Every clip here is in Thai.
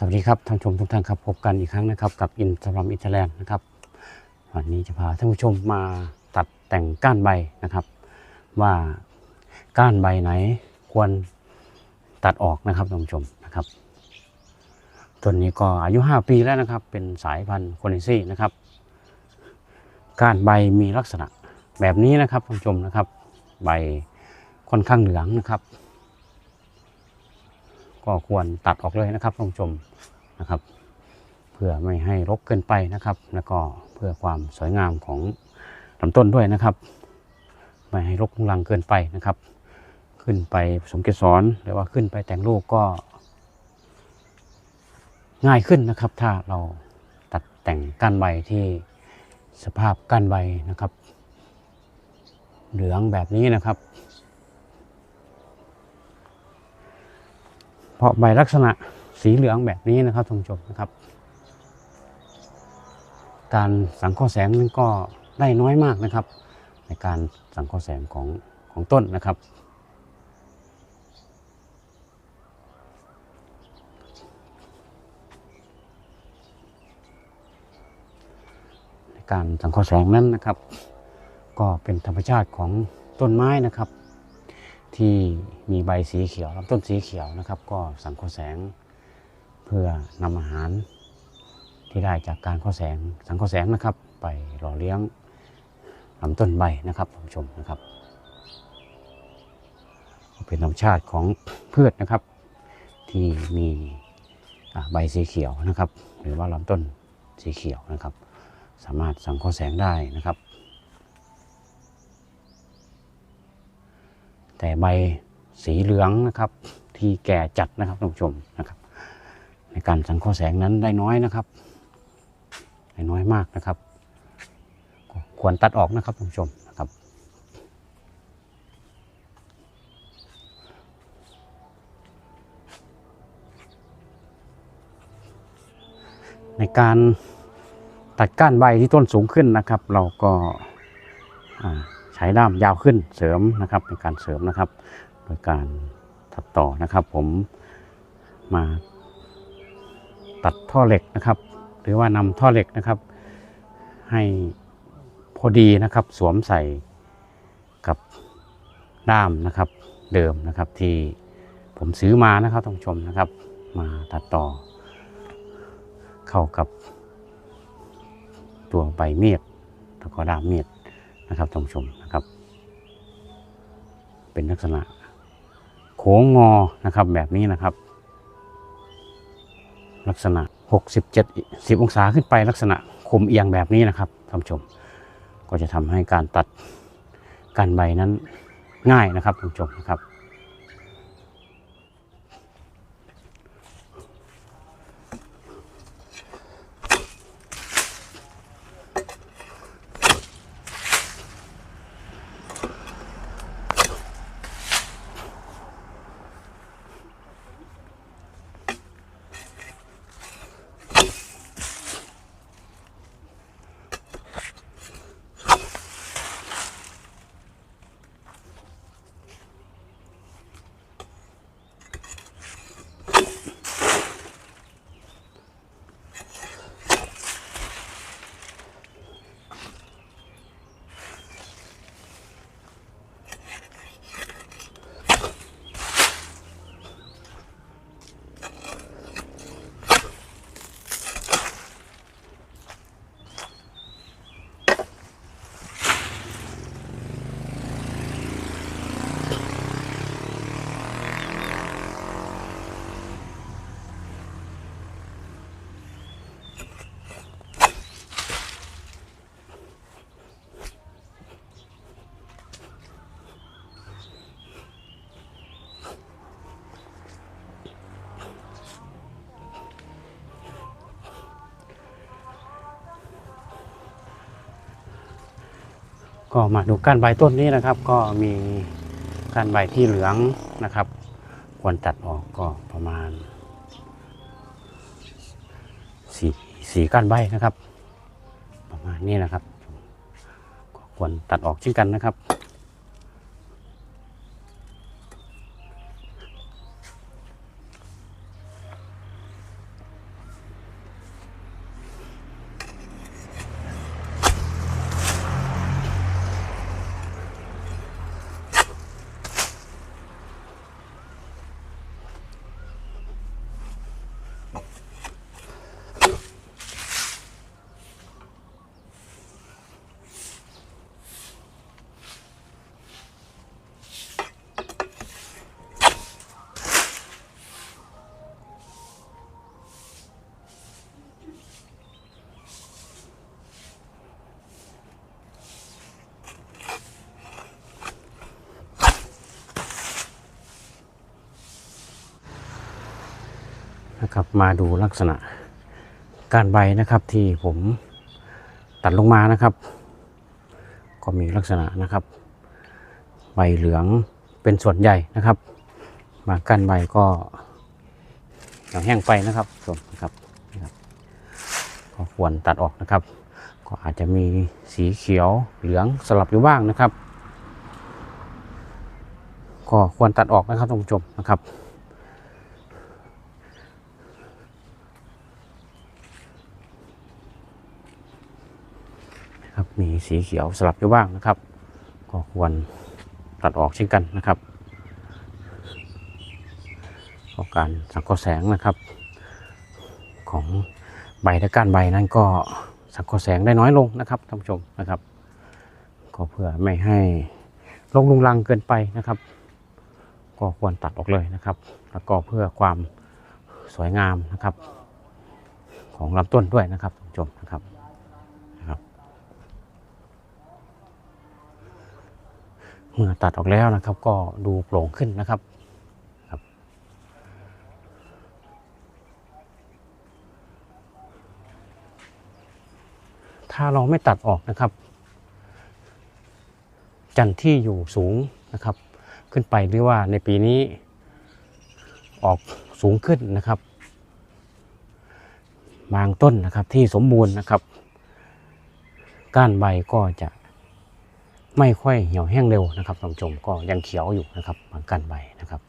สวัสดีครับท่านผู้ชมทุกท่านครับพบกันอีกครั้งนะครับกับอินสตาแกรมอินเทอร์แลนด์นะครับวันนี้จะพาท่านผู้ชมมาตัดแต่งก้านใบนะครับ ว่าก้านใบไหนควรตัดออกนะครับท่านผู้ชมนะครับต้นนี้ก็อายุ 5 ปีแล้วนะครับ เป็นสายพันธุ์โคเนซี่นะครับ ก้านใบมีลักษณะแบบนี้นะครับท่านผู้ชมนะครับ ใบค่อนข้างเหลืองนะครับ ก็ควรตัดออกเลยนะครับท่านผู้ชมนะครับ เพื่อไม่ให้รกเกินไปนะครับ แล้วก็เพื่อความสวยงามของลำต้นด้วยนะครับ ไม่ให้รกรุงรังเกินไปนะครับ ขึ้นไปผสมเกสรหรือว่าขึ้นไปแต่งลูกก็ ง่ายขึ้นนะครับ ถ้าเราตัดแต่งก้านใบที่สภาพก้านใบนะครับ เหลืองแบบนี้นะครับ เพราะใบลักษณะสีเหลืองแบบนี้นะครับท่านผู้ชมนะครับ การสังเคราะห์แสงนั้นก็ได้น้อยมากนะครับ ในการสังเคราะห์แสงของของต้นนะครับในการสังเคราะห์แสงนั้นนะครับ ก็เป็นธรรมชาติของต้นไม้นะครับ ที่มีใบสีเขียวลำต้นสีเขียวนะครับ ก็สังเคราะห์แสงเพื่อนำอาหารที่ได้จากการเข้าะแสงสังเคราะห์แสงนะครับ ไปหล่อเลี้ยงลำต้นใบนะครับท่านผู้ชมนะครับ เป็นธรรมชาติของพืชนะครับ ที่มีใบสีเขียวนะครับ หรือว่าลำต้นสีเขียวนะครับ สามารถสังเคราะห์แสงได้นะครับ แต่ใบสีเหลืองนะครับที่แก่จัดนะครับท่านผู้ชมนะครับ ในการสังเคราะห์แสงนั้นได้น้อยนะครับได้น้อยมากนะครับ ควรตัดออกนะครับท่านผู้ชมนะครับในการตัดก้านใบที่ต้นสูงขึ้นนะครับ เราก็อ่า ใช้ด้ามยาวขึ้นเสริมนะครับในการเสริมนะครับ โดยการตัดต่อนะครับ ผมมาตัดท่อเหล็กนะครับ หรือว่านำท่อเหล็กนะครับ ให้พอดีนะครับ สวมใส่กับด้ามนะครับเดิมนะครับที่ผมซื้อมานะครับท่านผู้ชมนะครับ มาตัดต่อ เข้ากับตัวใบเมียดแล้วก็ด้ามเมียด นะครับท่านผู้ชมนะครับ เป็นลักษณะโค้งงอนะครับแบบนี้นะครับ ลักษณะ 67 10 องศาขึ้นไปลักษณะคมเอียงแบบนี้นะครับท่านผู้ชม ก็จะทำให้การตัดการใบนั้นง่ายนะครับท่านผู้ชมนะครับ ก็มาดูก้านใบต้นนี้นะครับ ก็มีก้านใบที่เหลืองนะครับ ควรตัดออกก็ประมาณสี่สี่ก้านใบนะครับ ประมาณนี้นะครับ ก็ควรตัดออกเช่นกันนะครับ นะครับ มาดูลักษณะการใบนะครับที่ผมตัดลงมานะครับ ก็มีลักษณะนะครับ ใบเหลืองเป็นส่วนใหญ่นะครับ มาก้านใบก็อย่างแห้งไปนะครับส่วนนะครับนะครับ ก็ควรตัดออกนะครับ ก็อาจจะมีสีเขียวเหลืองสลับอยู่บ้างนะครับ ก็ควรตัดออกนะครับท่านผู้ชมนะครับ นะครับ มีสีเขียวสลับอยู่บ้างนะครับ ก็ควรตัดออกเช่นกันนะครับก็การสังเคราะห์แสงนะครับ ของใบและก้านใบนั้นก็สังเคราะห์แสงได้น้อยลงนะครับท่านผู้ชมนะครับ ก็เพื่อไม่ให้ลงลุงลังเกินไปนะครับ ก็ควรตัดออกเลยนะครับ แล้วก็เพื่อความสวยงามนะครับ ของลำต้นด้วยนะครับท่านผู้ชมนะครับ เมื่อตัดออกแล้วนะครับ ก็ดูโปร่งขึ้นนะครับถ้าเราไม่ตัดออกนะครับ จันที่อยู่สูงนะครับ ขึ้นไปหรือว่าในปีนี้ ออกสูงขึ้นนะครับ บางต้นนะครับที่สมบูรณ์นะครับ ก้านใบก็จะ ไม่ค่อยเหี่ยวแห้งเร็วนะครับท่านผู้ชมก็ยังเขียวอยู่นะครับบางก้านใบนะครับ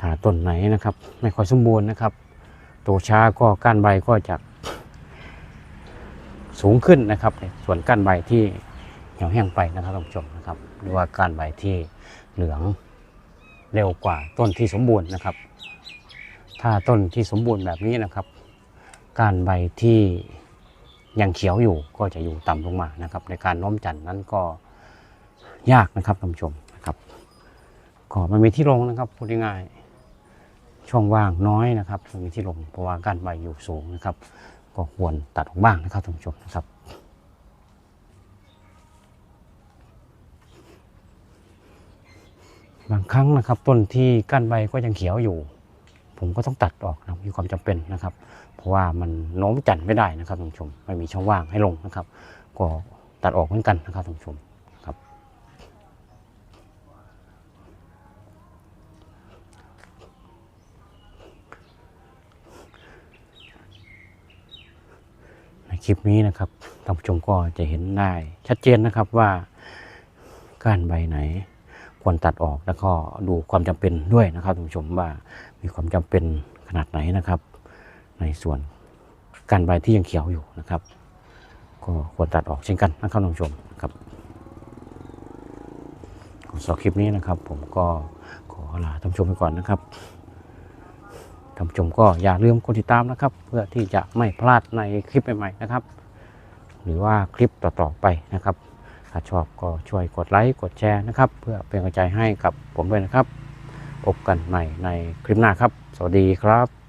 ถ้าต้นไหนนะครับ ไม่ค่อยสมบูรณ์นะครับโตช้าก็ก้านใบก็จะสูงขึ้นนะครับ ส่วนก้านใบที่เหี่ยวแห้งไปนะครับท่านผู้ชมนะครับหรือว่าก้านใบที่เหลืองเร็วกว่าต้นที่สมบูรณ์นะครับ ถ้าต้นที่สมบูรณ์แบบนี้นะครับก้านใบที่ยังเขียวอยู่ก็จะอยู่ต่ำลงมานะครับ ในการโน้มจันทร์นั้นก็ ยากนะครับท่านผู้ชมนะครับก็ไม่มีที่ลงนะครับพูดง่ายๆช่องว่างน้อยนะครับม่มีที่ลงเพราะว่าก้านใบอยู่สูงนะครับ ก็ควรตัดออกบ้างนะครับท่านผู้ชมนะครับบางครั้งนะครับต้นที่ก้านใบก็ยังเขียวอยู่ ผมก็ต้องตัดออกนะมีความจำเป็นนะครับ เพราะว่ามันโน้มจันทร์ไม่ได้นะครับท่านผู้ชมไม่มีช่องว่างให้ลงนะครับ ก็ตัดออกเหมือนกันนะครับท่านผู้ชม คลิปนี้นะครับท่านผู้ชมก็จะเห็นได้ชัดเจนนะครับว่าก้านใบไหนควรตัดออกแล้วก็ดูความจำเป็นด้วยนะครับท่านผู้ชมว่ามีความจำเป็นขนาดไหนนะครับ ในส่วนก้ารใบที่ยังเขียวอยู่นะครับ ก็ควรตัดออกเช่นกันนะครับท่านผู้ชมครับสำหรับคลิปนี้นะครับ ผมก็ขอลาท่านผู้ชมไปก่อนนะครับ ท่านผู้ชมก็อย่าลืมกดติดตามนะครับ เพื่อที่จะไม่พลาดในคลิปใหม่ๆนะครับ หรือว่าคลิปต่อๆไปนะครับ ถ้าชอบก็ช่วยกดไลค์กดแชร์นะครับ เพื่อเป็นกำลังใจให้กับผมด้วยนะครับ พบกันใหม่ในคลิปหน้าครับ สวัสดีครับ